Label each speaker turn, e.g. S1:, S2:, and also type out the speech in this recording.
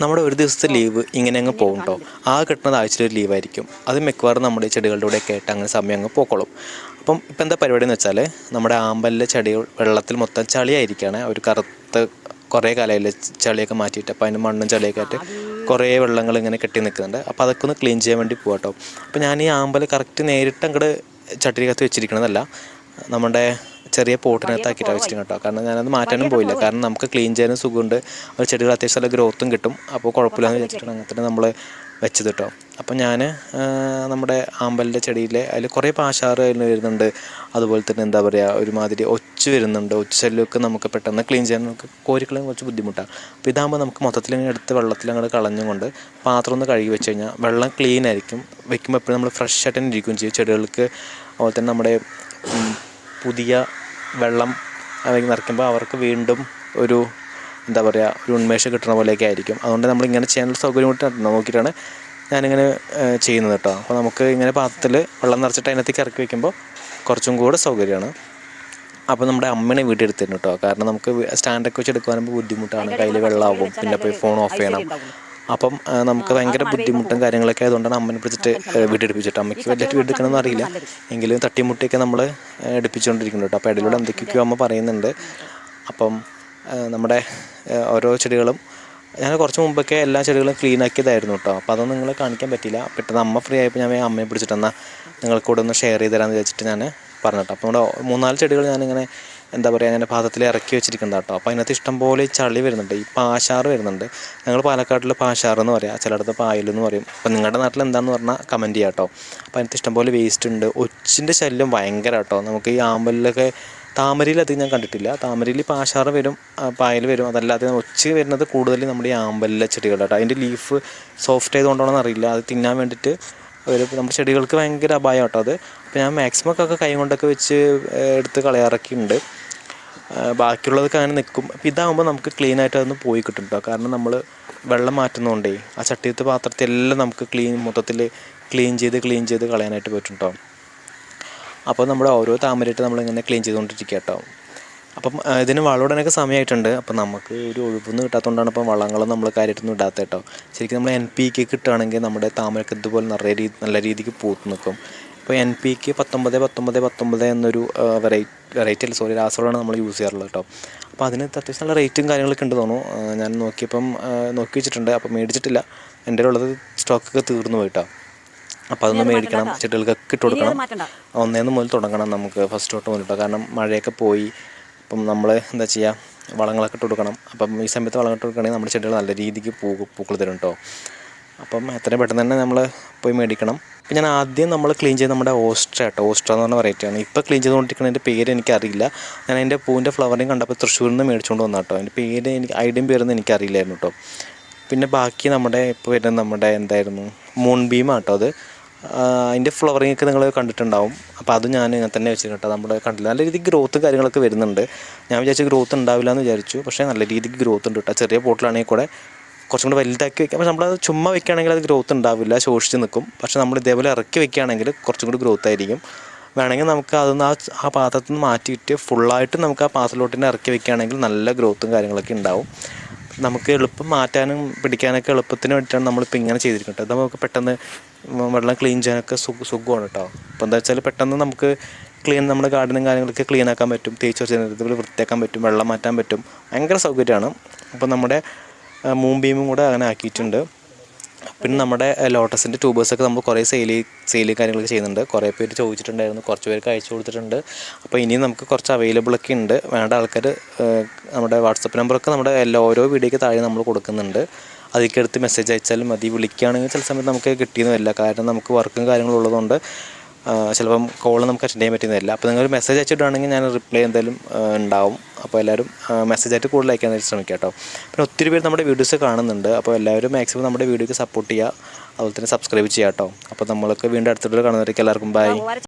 S1: നമ്മുടെ ഒരു ദിവസത്തെ ലീവ് ഇങ്ങനെ അങ്ങ് പോകും കേട്ടോ ആ കിട്ടുന്നത് ആഴ്ചയിൽ ലീവായിരിക്കും അത് മിക്കവാറും നമ്മുടെ ചെടികളുടെ കൂടെയൊക്കെ ആയിട്ട് അങ്ങനെ സമയം അങ്ങ് പോക്കോളും. അപ്പം ഇപ്പം എന്താ പരിപാടി എന്ന് വെച്ചാൽ നമ്മുടെ ആമ്പലിലെ ചെടി വെള്ളത്തിൽ മൊത്തം ചളിയായിരിക്കുകയാണ് ഒരു കറുത്ത് കുറേ കാലമായില്ലേ ചളിയൊക്കെ മാറ്റിയിട്ട്. അപ്പോൾ അതിന് മണ്ണും ചളിയൊക്കെ ആയിട്ട് കുറേ വെള്ളങ്ങൾ ഇങ്ങനെ കെട്ടി നിൽക്കുന്നുണ്ട്. അപ്പോൾ അതൊക്കെ ഒന്ന് ക്ലീൻ ചെയ്യാൻ വേണ്ടി പോകാം കേട്ടോ അപ്പോൾ ഞാൻ ഈ ആമ്പൽ കറക്റ്റ് നേരിട്ട് അങ്ങോട്ട് ചട്ടിക്കകത്ത് വെച്ചിരിക്കണതല്ല. നമ്മുടെ ചെറിയ പോട്ടിനകത്താക്കിയിട്ട് വെച്ചിട്ട് കേട്ടോ. കാരണം ഞാനത് മാറ്റാനും പോയില്ല. കാരണം നമുക്ക് ക്ലീൻ ചെയ്യാനും സുഖമുണ്ട്. അത് ചെടികൾ അത്യാവശ്യം നല്ല ഗ്രോത്തും കിട്ടും. അപ്പോൾ കുഴപ്പമില്ലാന്ന് വിചാരിച്ചിട്ടാണ് അങ്ങനെ തന്നെ നമ്മൾ വെച്ചത് കേട്ടോ. അപ്പോൾ ഞാൻ നമ്മുടെ ആമ്പലിന്റെ ചെടിയിലെ അതിൽ കുറേ പാശാറ് അതിന് വരുന്നുണ്ട്. അതുപോലെ തന്നെ എന്താ പറയുക ഒരുമാതിരി ഒച്ച് വരുന്നുണ്ട്. ഒച്ച് ശല്യമൊക്കെ നമുക്ക് പെട്ടെന്ന് ക്ലീൻ ചെയ്യാൻ നമുക്ക് കോരിക്കളും കുറച്ച് ബുദ്ധിമുട്ടാണ് അപ്പോൾ ഇതാകുമ്പോൾ നമുക്ക് മൊത്തത്തിൽ ഇങ്ങനെ എടുത്ത് വെള്ളത്തിൽ അങ്ങോട്ട് കളഞ്ഞുകൊണ്ട് പാത്രം ഒന്ന് കഴുകി വെച്ച് കഴിഞ്ഞാൽ വെള്ളം ക്ലീൻ ആയിരിക്കും. വെക്കുമ്പോൾ എപ്പോഴും നമ്മൾ ഫ്രഷ് ആയിട്ട് തന്നെ ഇരിക്കുകയും ചെയ്യും. ചെടികൾക്ക് അതുപോലെ തന്നെ നമ്മുടെ പുതിയ വെള്ളം അല്ലെങ്കിൽ നിറയ്ക്കുമ്പോൾ അവർക്ക് വീണ്ടും ഒരു എന്താ പറയുക ഒരു ഉന്മേഷം കിട്ടുന്ന പോലെയൊക്കെ ആയിരിക്കും. അതുകൊണ്ട് നമ്മൾ ഇങ്ങനെ ചെയ്യാനുള്ള സൗകര്യം കൂടി നോക്കിയിട്ടാണ് ഞാനിങ്ങനെ ചെയ്യുന്നത് കേട്ടോ. അപ്പോൾ നമുക്ക് ഇങ്ങനെ പാത്രത്തിൽ വെള്ളം നിറച്ചിട്ട് അതിനകത്തേക്ക് ഇറക്കി വയ്ക്കുമ്പോൾ കുറച്ചും കൂടെ സൗകര്യമാണ്. അപ്പോൾ നമ്മുടെ അമ്മേനെ വീട്ടിൽ എടുത്തിരുന്നു കേട്ടോ. കാരണം നമുക്ക് സ്റ്റാൻഡൊക്കെ വെച്ച് എടുക്കാനുമ്പോൾ ബുദ്ധിമുട്ടാണ്. കയ്യിൽ വെള്ളമാവും. പിന്നെ പോയി ഫോൺ ഓഫ് ചെയ്യണം. അപ്പം നമുക്ക് ഭയങ്കര ബുദ്ധിമുട്ടും കാര്യങ്ങളൊക്കെ ആയതുകൊണ്ടാണ് അമ്മനെ പിടിച്ചിട്ട് വീട്ടിൽ എടുപ്പിച്ചിട്ട്. അമ്മയ്ക്ക് വലിയ വീടെടുക്കണമെന്ന് അറിയില്ല. എങ്കിലും തട്ടിമുട്ടിയൊക്കെ നമ്മൾ എടുപ്പിച്ചുകൊണ്ടിരിക്കുന്നു കേട്ടോ. അപ്പോൾ ഇടയിലൂടെ എന്തൊക്കെയൊക്കെയോ അമ്മ പറയുന്നുണ്ട്. അപ്പം നമ്മുടെ ഓരോ ചെടികളും ഞാൻ കുറച്ച് മുമ്പൊക്കെ എല്ലാ ചെടികളും ക്ലീൻ ആക്കിയതായിരുന്നു കേട്ടോ. അപ്പോൾ അതൊന്നും നിങ്ങളെ കാണിക്കാൻ പറ്റില്ല പെട്ടെന്ന് അമ്മ ഫ്രീ ആയപ്പോൾ ഞാൻ അമ്മയെ പിടിച്ചിട്ട് എന്നാൽ നിങ്ങൾക്ക് കൂടെ ഒന്ന് ഷെയർ ചെയ്ത് തരാമെന്ന് വിചാരിച്ചിട്ട് ഞാൻ പറഞ്ഞു കേട്ടോ അപ്പോൾ നമ്മുടെ മൂന്നാൽ ചെടികൾ ഞാനിങ്ങനെ എന്താ പറയുക അങ്ങനെ പാത്രത്തിൽ ഇറക്കി വെച്ചിരിക്കുന്നത് കേട്ടോ. അപ്പോൾ അതിനകത്ത് ഇഷ്ടംപോലെ ചളി വരുന്നുണ്ട്. ഈ പാശാറ് വരുന്നുണ്ട്. ഞങ്ങൾ പാലക്കാട്ടിൽ പാശാറ് എന്ന് പറയാം. ചിലയിടത്ത് പായലെന്ന് പറയും. അപ്പോൾ നിങ്ങളുടെ നാട്ടിൽ എന്താണെന്ന് പറഞ്ഞാൽ കമന്റ് ചെയ്യാം കേട്ടോ. അപ്പോൾ അതിനകത്ത് ഇഷ്ടംപോലെ വേസ്റ്റ് ഉണ്ട്. ഒച്ചിന്റെ ശല്യം ഭയങ്കര കേട്ടോ. നമുക്ക് ഈ ആമ്പലിലൊക്കെ താമരയിൽ അധികം ഞാൻ കണ്ടിട്ടില്ല. താമരയിൽ പാശാറ് വരും പായൽ വരും. അതല്ലാതെ ഒച്ച വരുന്നത് കൂടുതലും നമ്മുടെ ഈ ആമ്പലിലെ ചെടികളാട്ടോ അതിന്റെ ലീഫ് സോഫ്റ്റ് ആയതുകൊണ്ടാണെന്ന് അറിയില്ല അത് തിന്നാൻ വേണ്ടിയിട്ട് ഒരു നമ്മുടെ ചെടികൾക്ക് ഭയങ്കര അപായം കേട്ടോ അത്. അപ്പോൾ ഞാൻ മാക്സിമം ഒക്കെ കൈ കൊണ്ടൊക്കെ വെച്ച് എടുത്ത് കളയാറൊക്കെയുണ്ട് ആഹ് ബാക്കിയുള്ളതൊക്കെ അങ്ങനെ നിൽക്കും അപ്പോൾ ഇതാകുമ്പോൾ നമുക്ക് ക്ലീൻ ആയിട്ട് അതൊന്ന് പോയി കിട്ടും കേട്ടോ കാരണം നമ്മൾ വെള്ളം മാറ്റുന്നതുകൊണ്ടേ ആ ചട്ടിയത്തെ പാത്രത്തെ എല്ലാം നമുക്ക് ക്ലീൻ മൊത്തത്തിൽ ക്ലീൻ ചെയ്ത് ക്ലീൻ ചെയ്ത് കളയാനായിട്ട് പറ്റും അപ്പോൾ നമ്മുടെ ഓരോ താമരയിട്ട് നമ്മളിങ്ങനെ ക്ലീൻ ചെയ്തുകൊണ്ടിരിക്കുക കേട്ടോ അപ്പം ഇതിന് വളമിടാനൊക്കെ സമയമായിട്ടുണ്ട് അപ്പം നമുക്ക് ഒരു ഒഴിവൊന്നും കിട്ടാത്തതുകൊണ്ടാണ് ഇപ്പം വളങ്ങളും നമ്മൾ കാര്യമായിട്ടൊന്നും ഇടാത്ത കേട്ടോ ശരിക്കും നമ്മൾ എൻ പി കെ കിട്ടുകയാണെങ്കിൽ നമ്മുടെ താമരക്ക് ഇതുപോലെ നിറയെ രീതി നല്ല രീതിക്ക് പൂത്ത് നിൽക്കും ഇപ്പോൾ എൻ പി കെ പത്തൊമ്പത് പത്തൊമ്പത് പത്തൊമ്പത് എന്നൊരു വെറൈറ്റി വെറൈറ്റി അല്ല സോറി രാസവളമാണ് നമ്മൾ യൂസ് ചെയ്യാറുള്ളത് കേട്ടോ. അപ്പോൾ അതിന് അത്യാവശ്യം നല്ല റേറ്റും കാര്യങ്ങളൊക്കെ ഉണ്ട് തോന്നുന്നു. ഞാൻ നോക്കിയപ്പം നോക്കി വെച്ചിട്ടുണ്ട്. അപ്പോൾ മേടിച്ചിട്ടില്ല. എന്റെ ഉള്ളത് സ്റ്റോക്കൊക്കെ തീർന്നു പോയിട്ടോ അപ്പോൾ അതൊന്ന് മേടിക്കണം. ചെടികൾക്കൊക്കെ ഇട്ട് കൊടുക്കണം. ഒന്നേന്ന് മുതൽ തുടങ്ങണം നമുക്ക് ഫസ്റ്റ് തൊട്ട് മുതൽ കാരണം മഴയൊക്കെ പോയി. അപ്പം നമ്മൾ എന്താ ചെയ്യുക? വളങ്ങളൊക്കെ ഇട്ട് കൊടുക്കണം. അപ്പം ഈ സമയത്ത് വളം ഇട്ട് കൊടുക്കുകയാണെങ്കിൽ നമ്മുടെ ചെടികൾ നല്ല രീതിക്ക് പൂ പൂക്കൾ തരും കേട്ടോ. അപ്പം എത്രയും പെട്ടെന്ന് തന്നെ നമ്മൾ പോയി മേടിക്കണം. അപ്പം ഞാൻ ആദ്യം നമ്മൾ ക്ലീൻ ചെയ്ത് നമ്മുടെ ഓസ്ട്ര കേട്ടോ ഓസ്ട്ര എന്ന് പറഞ്ഞ വെറൈറ്റിയാണ് ഇപ്പോൾ ക്ലീൻ ചെയ്തുകൊണ്ടിരിക്കുന്നതിന്റെ പേര് എനിക്കറിയില്ല. ഞാൻ അതിന്റെ പൂവിന്റെ ഫ്ലവറിങ് കണ്ടപ്പോൾ തൃശ്ശൂരിൽ നിന്ന് മേടിച്ചുകൊണ്ട് വന്നാ കേട്ടോ അതിന്റെ പേര് എനിക്ക് ഐഡിയും പേരൊന്നും എനിക്കറിയില്ലായിരുന്നു കേട്ടോ പിന്നെ ബാക്കി നമ്മുടെ ഇപ്പോൾ വരുന്ന നമ്മുടെ എന്തായിരുന്നു? മൂൺ ബീം കേട്ടോ അത്. അതിന്റെ ഫ്ലവറിങ് ഒക്കെ നിങ്ങൾ കണ്ടിട്ടുണ്ടാവും. അപ്പോൾ അത് ഞാൻ ഇങ്ങനെ തന്നെ വെച്ചിട്ട് കേട്ടോ നമ്മുടെ കണ്ടില്ല. നല്ല രീതിക്ക് ഗ്രോത്തും കാര്യങ്ങളൊക്കെ വരുന്നുണ്ട്. ഞാൻ വിചാരിച്ചു ഗ്രോത്ത് ഉണ്ടാവില്ല എന്ന് വിചാരിച്ചു. പക്ഷേ നല്ല രീതിക്ക് ഗ്രോത്ത് ഉണ്ട് കേട്ടോ ചെറിയ പോട്ടിലാണെങ്കിൽ കൂടെ കുറച്ചും കൂടി വലുതാക്കി വെക്കാം. പക്ഷെ നമ്മളത് ചുമ്മാ വെക്കുകയാണെങ്കിൽ അത് ഗ്രോത്ത് ഉണ്ടാവില്ല. ശോഷിച്ച് നിൽക്കും. പക്ഷേ നമ്മൾ ഇതേപോലെ ഇറക്കി വെക്കുകയാണെങ്കിൽ കുറച്ചും കൂടി ഗ്രോത്ത് ആയിരിക്കും. വേണമെങ്കിൽ നമുക്ക് അതൊന്ന് ആ ആ പാത്രത്തിൽ നിന്ന് മാറ്റിയിട്ട് ഫുള്ളായിട്ട് നമുക്ക് ആ പാത്രത്തിലോട്ട് ഇറക്കി വെക്കുകയാണെങ്കിൽ നല്ല ഗ്രോത്തും കാര്യങ്ങളൊക്കെ ഉണ്ടാവും. നമുക്ക് എളുപ്പം മാറ്റാനും പിടിക്കാനൊക്കെ എളുപ്പത്തിന് വേണ്ടിയിട്ടാണ് നമ്മളിപ്പോൾ ഇങ്ങനെ ചെയ്തിരിക്കുന്നത്. അത് നമുക്ക് പെട്ടെന്ന് വെള്ളം ക്ലീൻ ചെയ്യാനൊക്കെ സുഖ സുഖമാണ് കേട്ടോ. അപ്പോൾ എന്താ വെച്ചാൽ പെട്ടെന്ന് നമുക്ക് ക്ലീൻ നമ്മുടെ ഗാർഡനും കാര്യങ്ങളൊക്കെ ക്ലീൻ ആക്കാൻ പറ്റും. തേച്ച് വെച്ചാൽ വൃത്തിയാക്കാൻ പറ്റും. വെള്ളം മാറ്റാൻ പറ്റും. ഭയങ്കര സൗകര്യമാണ്. അപ്പോൾ നമ്മുടെ മൂമ്പീമും കൂടെ അങ്ങനെ ആക്കിയിട്ടുണ്ട്. പിന്നെ നമ്മുടെ ലോട്ടസിന്റെ ട്യൂബേഴ്സൊക്കെ നമ്മൾ കുറേ സെയിൽ സെയിൽ കാര്യങ്ങളൊക്കെ ചെയ്യുന്നുണ്ട്. കുറേ പേര് ചോദിച്ചിട്ടുണ്ടായിരുന്നു. കുറച്ച് പേർക്ക് അയച്ചു കൊടുത്തിട്ടുണ്ട്. അപ്പോൾ ഇനിയും നമുക്ക് കുറച്ച് അവൈലബിൾ ഒക്കെ ഉണ്ട്. വേണ്ട ആൾക്കാർ നമ്മുടെ വാട്സപ്പ് നമ്പറൊക്കെ നമ്മുടെ എല്ലാ ഓരോ വീഡിയോയ്ക്ക് താഴെ നമ്മൾ കൊടുക്കുന്നുണ്ട്. അതിലേക്ക് എടുത്ത് മെസ്സേജ് അയച്ചാലും മതി. വിളിക്കുകയാണെങ്കിൽ ചില സമയത്ത് നമുക്ക് കിട്ടിയെന്ന് വരില്ല. കാരണം നമുക്ക് വർക്കും കാര്യങ്ങളും ഉള്ളതുകൊണ്ട് ചിലപ്പം കോൾ നമുക്ക് അറ്റൻഡ് ചെയ്യാൻ പറ്റുന്നതല്ല. അപ്പോൾ നിങ്ങൾ മെസ്സേജ് അയച്ചിട്ടാണെങ്കിൽ ഞാൻ റിപ്ലൈ എന്തായാലും ഉണ്ടാവും. അപ്പോൾ എല്ലാവരും മെസ്സേജ് ആയിട്ട് കൂടുതൽ അയക്കാൻ ശ്രമിക്കുക കേട്ടോ. പിന്നെ ഒത്തിരി പേര് നമ്മുടെ വീഡിയോസ് കാണുന്നുണ്ട്. അപ്പോൾ എല്ലാവരും മാക്സിമം നമ്മുടെ വീഡിയോക്ക് സപ്പോർട്ട് ചെയ്യുക. അതുപോലെ തന്നെ സബ്സ്ക്രൈബ് ചെയ്യുക കേട്ടോ. അപ്പോൾ നമ്മൾക്ക് വീണ്ടും അടുത്തിട്ട് കാണുന്നവരേക്ക് എല്ലാവർക്കും ബൈ